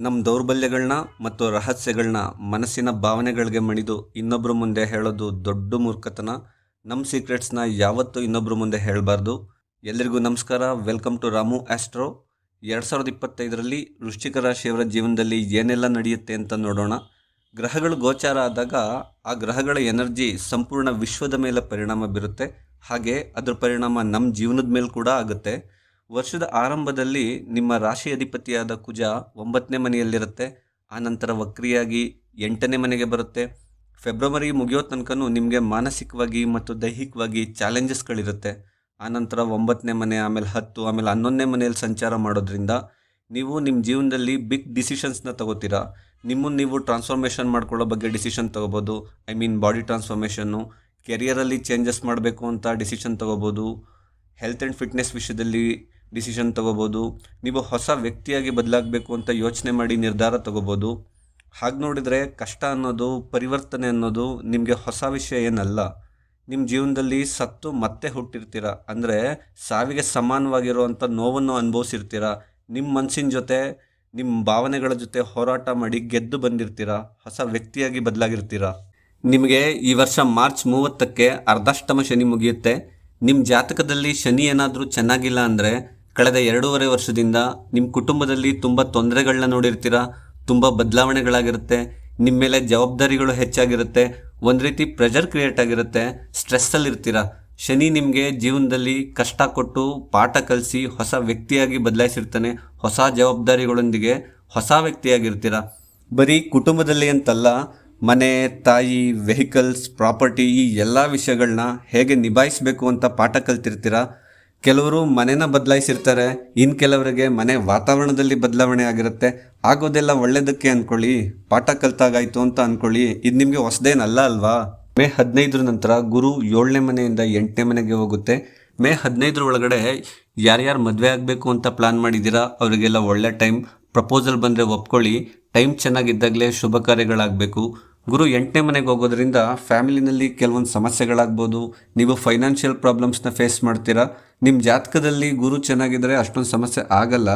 ನಮ್ಮ ದೌರ್ಬಲ್ಯಗಳನ್ನ ಮತ್ತು ರಹಸ್ಯಗಳನ್ನ ಮನಸ್ಸಿನ ಭಾವನೆಗಳಿಗೆ ಮಣಿದು ಇನ್ನೊಬ್ಬರ ಮುಂದೆ ಹೇಳೋದು ದೊಡ್ಡ ಮೂರ್ಖತನ. ನಮ್ಮ ಸೀಕ್ರೆಟ್ಸ್ನ ಯಾವತ್ತೂ ಇನ್ನೊಬ್ಬರ ಮುಂದೆ ಹೇಳಬಾರ್ದು. ಎಲ್ಲರಿಗೂ ನಮಸ್ಕಾರ. Welcome to Ramu Astro. ಎರಡು ಸಾವಿರದ ಇಪ್ಪತ್ತೈದರಲ್ಲಿ ವೃಶ್ಚಿಕ ರಾಶಿಯವರ ಜೀವನದಲ್ಲಿ ಏನೆಲ್ಲ ನಡೆಯುತ್ತೆ ಅಂತ ನೋಡೋಣ. ಗ್ರಹಗಳು ಗೋಚಾರ ಆದಾಗ ಆ ಗ್ರಹಗಳ ಎನರ್ಜಿ ಸಂಪೂರ್ಣ ವಿಶ್ವದ ಮೇಲೆ ಪರಿಣಾಮ ಬೀರುತ್ತೆ. ಹಾಗೆ ಅದರ ಪರಿಣಾಮ ನಮ್ಮ ಜೀವನದ ಮೇಲೆ ಕೂಡ ಆಗುತ್ತೆ. ವರ್ಷದ ಆರಂಭದಲ್ಲಿ ನಿಮ್ಮ ರಾಶಿ ಅಧಿಪತಿಯಾದ ಕುಜ ಒಂಬತ್ತನೇ ಮನೆಯಲ್ಲಿರುತ್ತೆ. ಆನಂತರ ವಕ್ರಿಯಾಗಿ ಎಂಟನೇ ಮನೆಗೆ ಬರುತ್ತೆ. ಫೆಬ್ರವರಿ ಮುಗಿಯೋ ತನಕನೂ ನಿಮಗೆ ಮಾನಸಿಕವಾಗಿ ಮತ್ತು ದೈಹಿಕವಾಗಿ ಚಾಲೆಂಜಸ್ಗಳಿರುತ್ತೆ. ಆನಂತರ ಒಂಬತ್ತನೇ ಮನೆ, ಆಮೇಲೆ ಹತ್ತು, ಆಮೇಲೆ ಹನ್ನೊಂದನೇ ಮನೆಯಲ್ಲಿ ಸಂಚಾರ ಮಾಡೋದ್ರಿಂದ ನೀವು ನಿಮ್ಮ ಜೀವನದಲ್ಲಿ ಬಿಗ್ ಡಿಸಿಷನ್ಸ್ನ ತಗೋತೀರಾ. ನಿಮ್ಮನ್ನು ನೀವು ಟ್ರಾನ್ಸ್ಫಾರ್ಮೇಷನ್ ಮಾಡ್ಕೊಳ್ಳೋ ಬಗ್ಗೆ ಡಿಸಿಷನ್ ತೊಗೋಬೋದು. ಐ ಮೀನ್ ಬಾಡಿ ಟ್ರಾನ್ಸ್ಫಾರ್ಮೇಷನ್ನು ಕೆರಿಯರಲ್ಲಿ ಚೇಂಜಸ್ ಮಾಡಬೇಕು ಅಂತ ಡಿಸಿಷನ್ ತೊಗೋಬೋದು. ಹೆಲ್ತ್ ಆ್ಯಂಡ್ ಫಿಟ್ನೆಸ್ ವಿಷಯದಲ್ಲಿ ಡಿಸಿಷನ್ ತೊಗೋಬೋದು. ನೀವು ಹೊಸ ವ್ಯಕ್ತಿಯಾಗಿ ಬದಲಾಗಬೇಕು ಅಂತ ಯೋಚನೆ ಮಾಡಿ ನಿರ್ಧಾರ ತೊಗೋಬೋದು. ಹಾಗೆ ನೋಡಿದರೆ ಕಷ್ಟ ಅನ್ನೋದು, ಪರಿವರ್ತನೆ ಅನ್ನೋದು ನಿಮಗೆ ಹೊಸ ವಿಷಯ ಏನಲ್ಲ. ನಿಮ್ಮ ಜೀವನದಲ್ಲಿ ಸತ್ತು ಮತ್ತೆ ಹುಟ್ಟಿರ್ತೀರ. ಅಂದರೆ ಸಾವಿಗೆ ಸಮಾನವಾಗಿರುವಂಥ ನೋವನ್ನು ಅನುಭವಿಸಿರ್ತೀರ. ನಿಮ್ಮ ಮನಸ್ಸಿನ ಜೊತೆ ನಿಮ್ಮ ಭಾವನೆಗಳ ಜೊತೆ ಹೋರಾಟ ಮಾಡಿ ಗೆದ್ದು ಬಂದಿರ್ತೀರ. ಹೊಸ ವ್ಯಕ್ತಿಯಾಗಿ ಬದಲಾಗಿರ್ತೀರ. ನಿಮಗೆ ಈ ವರ್ಷ ಮಾರ್ಚ್ ಮೂವತ್ತಕ್ಕೆ ಅರ್ಧಾಷ್ಟಮ ಶನಿ ಮುಗಿಯುತ್ತೆ. ನಿಮ್ಮ ಜಾತಕದಲ್ಲಿ ಶನಿ ಏನಾದರೂ ಚೆನ್ನಾಗಿಲ್ಲ ಅಂದರೆ ಕಳೆದ ಎರಡೂವರೆ ವರ್ಷದಿಂದ ನಿಮ್ಮ ಕುಟುಂಬದಲ್ಲಿ ತುಂಬ ತೊಂದರೆಗಳನ್ನ ನೋಡಿರ್ತೀರ? ತುಂಬ ಬದಲಾವಣೆಗಳಾಗಿರುತ್ತೆ. ನಿಮ್ಮ ಮೇಲೆ ಜವಾಬ್ದಾರಿಗಳು ಹೆಚ್ಚಾಗಿರುತ್ತೆ. ಒಂದು ರೀತಿ ಪ್ರೆಷರ್ ಕ್ರಿಯೇಟ್ ಆಗಿರುತ್ತೆ. ಸ್ಟ್ರೆಸ್ಸಲ್ಲಿ ಇರ್ತೀರ? ಶನಿ ನಿಮಗೆ ಜೀವನದಲ್ಲಿ ಕಷ್ಟ ಕೊಟ್ಟು ಪಾಠ ಕಲಿಸಿ ಹೊಸ ವ್ಯಕ್ತಿಯಾಗಿ ಬದಲಾಯಿಸಿರ್ತಾನೆ. ಹೊಸ ಜವಾಬ್ದಾರಿಗಳೊಂದಿಗೆ ಹೊಸ ವ್ಯಕ್ತಿಯಾಗಿರ್ತೀರ? ಬರೀ ಕುಟುಂಬದಲ್ಲಿ ಅಂತಲ್ಲ, ಮನೆ, ತಾಯಿ ವೆಹಿಕಲ್ಸ್ ಪ್ರಾಪರ್ಟಿ ಈ ಎಲ್ಲ ವಿಷಯಗಳನ್ನ ಹೇಗೆ ನಿಭಾಯಿಸಬೇಕು ಅಂತ ಪಾಠ ಕಲ್ತಿರ್ತೀರ? ಕೆಲವರು ಮನೆನ ಬದಲಾಯಿಸಿರ್ತಾರೆ ಇನ್ನು ಕೆಲವರಿಗೆ ಮನೆ ವಾತಾವರಣದಲ್ಲಿ ಬದಲಾವಣೆ ಆಗಿರುತ್ತೆ. ಆಗೋದೆಲ್ಲ ಒಳ್ಳೆಯದಕ್ಕೆ ಅಂದ್ಕೊಳ್ಳಿ ಪಾಠ ಕಲ್ತಾಗಾಯ್ತು ಅಂತ ಅಂದ್ಕೊಳ್ಳಿ ಇದು ನಿಮಗೆ ಹೊಸದೇನಲ್ಲ ಅಲ್ವಾ? ಮೇ ಹದಿನೈದರ ನಂತರ ಗುರು ಏಳನೇ ಮನೆಯಿಂದ ಎಂಟನೇ ಮನೆಗೆ ಹೋಗುತ್ತೆ. ಮೇ ಹದಿನೈದರ ಒಳಗಡೆ ಯಾರ್ಯಾರು ಮದುವೆ ಆಗಬೇಕು ಅಂತ ಪ್ಲಾನ್ ಮಾಡಿದ್ದೀರಾ, ಅವರಿಗೆಲ್ಲ ಒಳ್ಳೆ ಟೈಮ್. ಪ್ರಪೋಸಲ್ ಬಂದರೆ ಒಪ್ಕೊಳ್ಳಿ, ಟೈಮ್ ಚೆನ್ನಾಗಿದ್ದಾಗಲೇ ಶುಭ ಕಾರ್ಯಗಳಾಗಬೇಕು. ಗುರು ಎಂಟನೇ ಮನೆಗೆ ಹೋಗೋದ್ರಿಂದ ಫ್ಯಾಮಿಲಿನಲ್ಲಿ ಕೆಲವೊಂದು ಸಮಸ್ಯೆಗಳಾಗ್ಬೋದು. ನೀವು ಫೈನಾನ್ಷಿಯಲ್ ಪ್ರಾಬ್ಲಮ್ಸ್ನ ಫೇಸ್ ಮಾಡ್ತೀರಾ ನಿಮ್ಮ ಜಾತಕದಲ್ಲಿ ಗುರು ಚೆನ್ನಾಗಿದ್ದರೆ ಅಷ್ಟೊಂದು ಸಮಸ್ಯೆ ಆಗಲ್ಲ.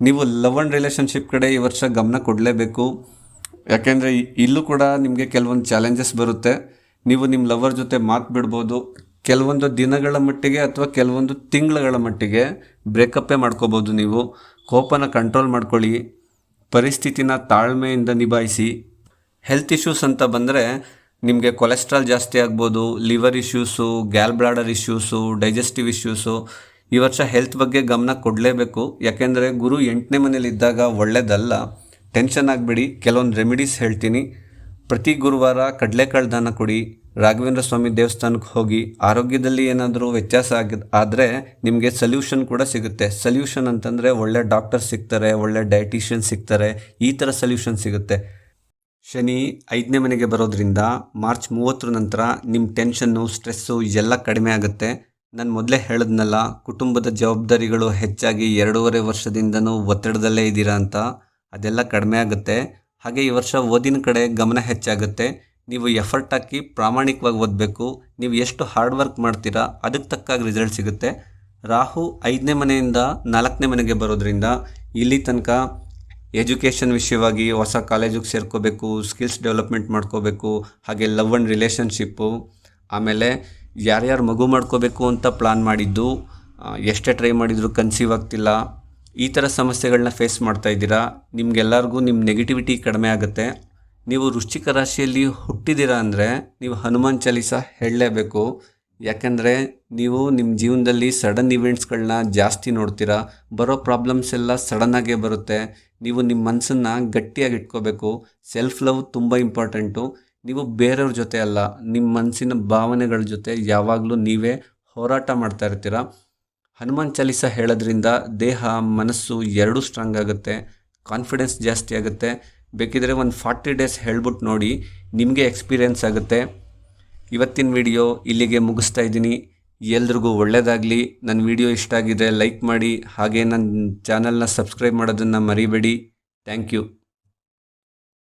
ನೀವು ಲವ್ ಆ್ಯಂಡ್ ರಿಲೇಷನ್ಶಿಪ್ ಕಡೆ ಈ ವರ್ಷ ಗಮನ ಕೊಡಲೇಬೇಕು. ಯಾಕೆಂದರೆ ಇಲ್ಲೂ ಕೂಡ ನಿಮಗೆ ಕೆಲವೊಂದು ಚಾಲೆಂಜಸ್ ಬರುತ್ತೆ. ನೀವು ನಿಮ್ಮ ಲವರ್ ಜೊತೆ ಮಾತು ಬಿಡ್ಬೋದು. ಕೆಲವೊಂದು ದಿನಗಳ ಮಟ್ಟಿಗೆ ಅಥವಾ ಕೆಲವೊಂದು ತಿಂಗಳುಗಳ ಮಟ್ಟಿಗೆ ಬ್ರೇಕಪ್ಪೇ ಮಾಡ್ಕೋಬೋದು ನೀವು. ಕೋಪನ ಕಂಟ್ರೋಲ್ ಮಾಡ್ಕೊಳ್ಳಿ. ಪರಿಸ್ಥಿತಿನ ತಾಳ್ಮೆಯಿಂದ ನಿಭಾಯಿಸಿ. ಹೆಲ್ತ್ ಇಶ್ಯೂಸ್ ಅಂತ ಬಂದರೆ ನಿಮಗೆ ಕೊಲೆಸ್ಟ್ರಾಲ್ ಜಾಸ್ತಿ ಆಗ್ಬೋದು liver issues gall bladder issues digestive issues ಈ ವರ್ಷ ಹೆಲ್ತ್ ಬಗ್ಗೆ ಗಮನ ಕೊಡಲೇಬೇಕು. ಯಾಕೆಂದರೆ ಗುರು ಎಂಟನೇ ಮನೇಲಿದ್ದಾಗ ಒಳ್ಳೆಯದಲ್ಲ ಟೆನ್ಷನ್ ಆಗಬೇಡಿ. ಕೆಲವೊಂದು ರೆಮಿಡೀಸ್ ಹೇಳ್ತೀನಿ. ಪ್ರತಿ ಗುರುವಾರ ಕಡಲೆಕಾಳು ದಾನ ಕೊಡಿ. ರಾಘವೇಂದ್ರ ಸ್ವಾಮಿ ದೇವಸ್ಥಾನಕ್ಕೆ ಹೋಗಿ ಆರೋಗ್ಯದಲ್ಲಿ ಏನಾದರೂ ವ್ಯತ್ಯಾಸ ಆಗಿ, ಆದರೆ ನಿಮಗೆ ಸಲ್ಯೂಷನ್ ಕೂಡ ಸಿಗುತ್ತೆ. ಸಲ್ಯೂಷನ್ ಅಂತಂದರೆ ಒಳ್ಳೆ ಡಾಕ್ಟರ್ ಸಿಗ್ತಾರೆ, ಒಳ್ಳೆ ಡಯಟಿಷಿಯನ್ ಸಿಗ್ತಾರೆ. ಈ ಥರ ಸಲ್ಯೂಷನ್ ಸಿಗುತ್ತೆ. ಶನಿ ಐದನೇ ಮನೆಗೆ ಬರೋದ್ರಿಂದ ಮಾರ್ಚ್ ಮೂವತ್ತರ ನಂತರ ನಿಮ್ಮ ಟೆನ್ಷನ್ನು ಸ್ಟ್ರೆಸ್ಸು ಎಲ್ಲ ಕಡಿಮೆ ಆಗುತ್ತೆ. ನಾನು ಮೊದಲೇ ಹೇಳಿದ್ನಲ್ಲ, ಕುಟುಂಬದ ಜವಾಬ್ದಾರಿಗಳು ಹೆಚ್ಚಾಗಿ ಎರಡೂವರೆ ವರ್ಷದಿಂದನೂ ಒತ್ತಡದಲ್ಲೇ ಇದ್ದೀರಾ ಅಂತ. ಅದೆಲ್ಲ ಕಡಿಮೆ ಆಗುತ್ತೆ. ಹಾಗೆ ಈ ವರ್ಷ ಓದಿನ ಕಡೆ ಗಮನ ಹೆಚ್ಚಾಗುತ್ತೆ. ನೀವು ಎಫರ್ಟ್ ಹಾಕಿ ಪ್ರಾಮಾಣಿಕವಾಗಿ ಓದಬೇಕು. ನೀವು ಎಷ್ಟು ಹಾರ್ಡ್ ವರ್ಕ್ ಮಾಡ್ತೀರಾ, ಅದಕ್ಕೆ ತಕ್ಕಾಗಿ ರಿಸಲ್ಟ್ ಸಿಗುತ್ತೆ. ರಾಹು ಐದನೇ ಮನೆಯಿಂದ ನಾಲ್ಕನೇ ಮನೆಗೆ ಬರೋದ್ರಿಂದ ಇಲ್ಲಿ ತನಕ ಎಜುಕೇಷನ್ ವಿಷಯವಾಗಿ ಹೊಸ ಕಾಲೇಜಿಗೆ ಸೇರ್ಕೋಬೇಕು ಸ್ಕಿಲ್ಸ್ ಡೆವಲಪ್ಮೆಂಟ್ ಮಾಡ್ಕೋಬೇಕು, ಹಾಗೆ ಲವ್ ಆ್ಯಂಡ್ ರಿಲೇಷನ್ಶಿಪ್ಪು ಆಮೇಲೆ ಯಾರ್ಯಾರು ಮಗು ಮಾಡ್ಕೋಬೇಕು ಅಂತ ಪ್ಲಾನ್ ಮಾಡಿದ್ದು ಎಷ್ಟೇ ಟ್ರೈ ಮಾಡಿದರೂ ಕನ್ಸೀವ್ ಆಗ್ತಿಲ್ಲ. ಈ ಥರ ಸಮಸ್ಯೆಗಳನ್ನ ಫೇಸ್ ಮಾಡ್ತಾ ಇದ್ದೀರಾ? ನಿಮ್ಗೆಲ್ಲರಿಗೂ ನಿಮ್ಮ ನೆಗೆಟಿವಿಟಿ ಕಡಿಮೆ ಆಗುತ್ತೆ. ನೀವು ವೃಶ್ಚಿಕ ರಾಶಿಯಲ್ಲಿ ಹುಟ್ಟಿದ್ದೀರಾ ಅಂದರೆ ನೀವು ಹನುಮಾನ್ ಚಾಲೀಸ ಹೇಳಲೇಬೇಕು. ಯಾಕೆಂದರೆ ನೀವು ನಿಮ್ಮ ಜೀವನದಲ್ಲಿ ಸಡನ್ ಇವೆಂಟ್ಸ್ಗಳನ್ನ ಜಾಸ್ತಿ ನೋಡ್ತೀರಾ, ಬರೋ ಪ್ರಾಬ್ಲಮ್ಸ್ ಎಲ್ಲ ಸಡನ್ನಾಗೇ ಬರುತ್ತೆ. ನೀವು ನಿಮ್ಮ ಮನಸ್ಸನ್ನು ಗಟ್ಟಿಯಾಗಿ ಇಟ್ಕೋಬೇಕು. ಸೆಲ್ಫ್ ಲವ್ ತುಂಬ ಇಂಪಾರ್ಟೆಂಟು ನೀವು ಬೇರೆಯವ್ರ ಜೊತೆ ಅಲ್ಲ ನಿಮ್ಮ ಮನಸ್ಸಿನ ಭಾವನೆಗಳ ಜೊತೆ ಯಾವಾಗಲೂ ನೀವೇ ಹೋರಾಟ ಮಾಡ್ತಾ ಇರ್ತೀರ. ಹನುಮಾನ್ ಚಾಲೀಸ ಹೇಳೋದ್ರಿಂದ ದೇಹ, ಮನಸ್ಸು ಎರಡೂ ಸ್ಟ್ರಾಂಗ್ ಆಗುತ್ತೆ ಕಾನ್ಫಿಡೆನ್ಸ್ ಜಾಸ್ತಿ ಆಗುತ್ತೆ. ಬೇಕಿದ್ರೆ ಒಂದು ಫಾರ್ಟಿ ಡೇಸ್ ಹೇಳ್ಬಿಟ್ಟು ನೋಡಿ, ನಿಮಗೆ ಎಕ್ಸ್ಪೀರಿಯೆನ್ಸ್ ಆಗುತ್ತೆ. ಇವತ್ತಿನ ವಿಡಿಯೋ ಇಲ್ಲಿಗೆ ಮುಗಿಸ್ತಾ ಇದ್ದೀನಿ. ಎಲ್ರಿಗೂ ಒಳ್ಳೆಯದಾಗಲಿ ನನ್ನ ವಿಡಿಯೋ ಇಷ್ಟ ಆಗಿದೆ ಲೈಕ್ ಮಾಡಿ. ಹಾಗೆ ನನ್ನ ಚಾನಲ್ನ ಸಬ್ಸ್ಕ್ರೈಬ್ ಮಾಡೋದನ್ನು ಮರಿಬೇಡಿ. Thank you.